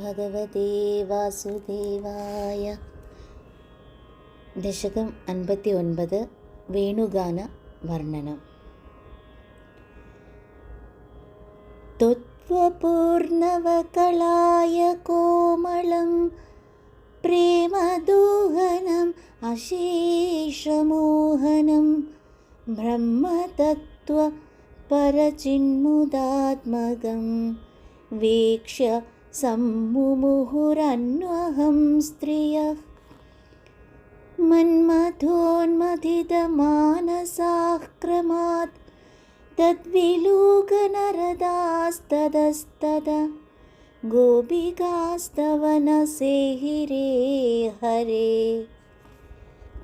ഭഗവതേ വാസുദേവായ ദശകം അൻപത്തി ഒൻപത് വേണുഗാന വർണ്ണനം त्वत्त्वपूर्णवकलाय कोमलं प्रेमदोहनम् अशेषमोहनं ब्रह्मतत्त्वपरचिन्मुदात्मकं वीक्ष्य सम्मुमुहुरन्वहं स्त्रियः मन्मथोन्मथितमानसाक्रमात् तद्विलोकनरदास्ततस्तदा गोपिकास्तवनसेहिरे हरे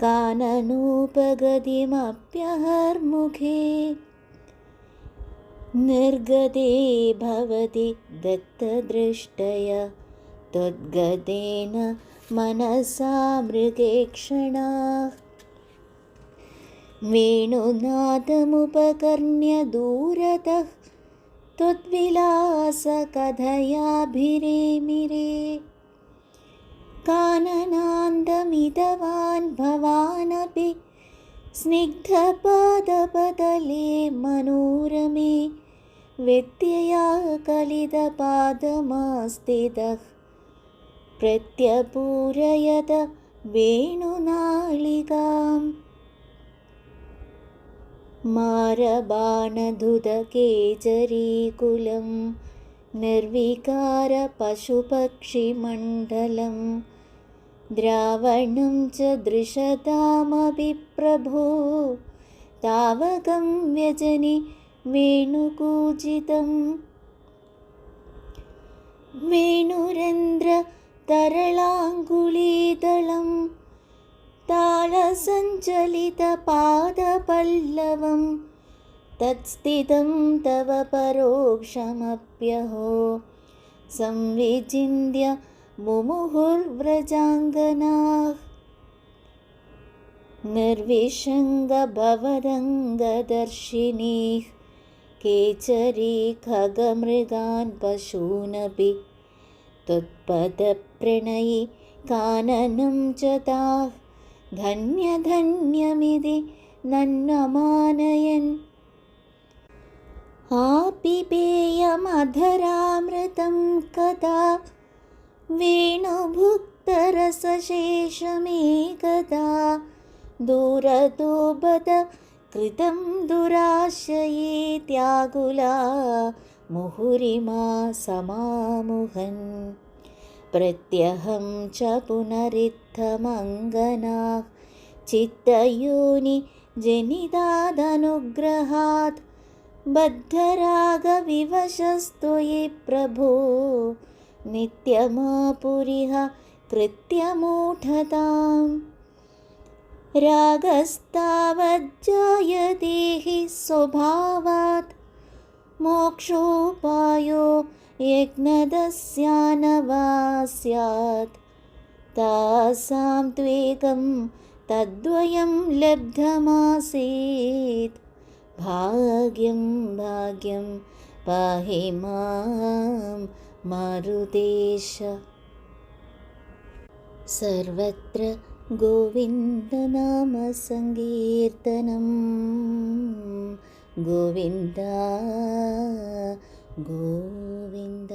काननोपगतिमप्यहर्मुखे निर्गते भवति दत्तदृष्टय। त्वद्गतेन मनसा मृगेक्षणा वेणुनादमुपकर्ण्य दूरतः त्वद्विलासकथयाभिरेमिरे। काननान्दमितवान् भवानपि स्निग्धपादपतले मनोरमे व्यत्यया कलितपादमास्तितः प्रत्यपूरयत वेणुनालिकाम्। मारबाणधुदकेचरीकुलं निर्विकारपशुपक्षिमण्डलं। द्रावणं च दृशतामपि प्रभो तावकं व्यजनि वेणुकूजितं वेणुरेन्द्रतरलाङ्गुलीदलं तालसञ्चलितपादपल्लवं तत्स्थितं तव परोक्षमप्यहो संविचिन्त्य मुमुहुर्व्रजाङ्गनाः निर्विशङ्गभवदङ्गदर्शिनीः केचरी खगमृगान् पशूनपि त्वत्पदप्रणयि काननं च ताः धन्यधन्यमिति नन्वमानयन् आपिपेयमधरामृतं कदा वेणुभुक्तरसशेषमेकदा दूरतो बत कृतं दुराशयेत्याकुला मुहुरिमा समामुहन् प्रत्यहं च पुनरित्थमङ्गनाः चित्तयोनि जनितादनुग्रहात् बद्धरागविवशस्त्वयि प्रभो नित्यमापुरिह कृत्यमूढताम् रागस्तावज्जायते हि स्वभावात्। मोक्षोपायो यज्ञदस्यानवा स्यात् तासां त्वेकं तद्वयं लब्धमासीत्। भाग्यं भाग्यं पाहि मां मारुदेश सर्वत्र गोविन्दनामसङ्कीर्तनं गोविन्द गोविन्द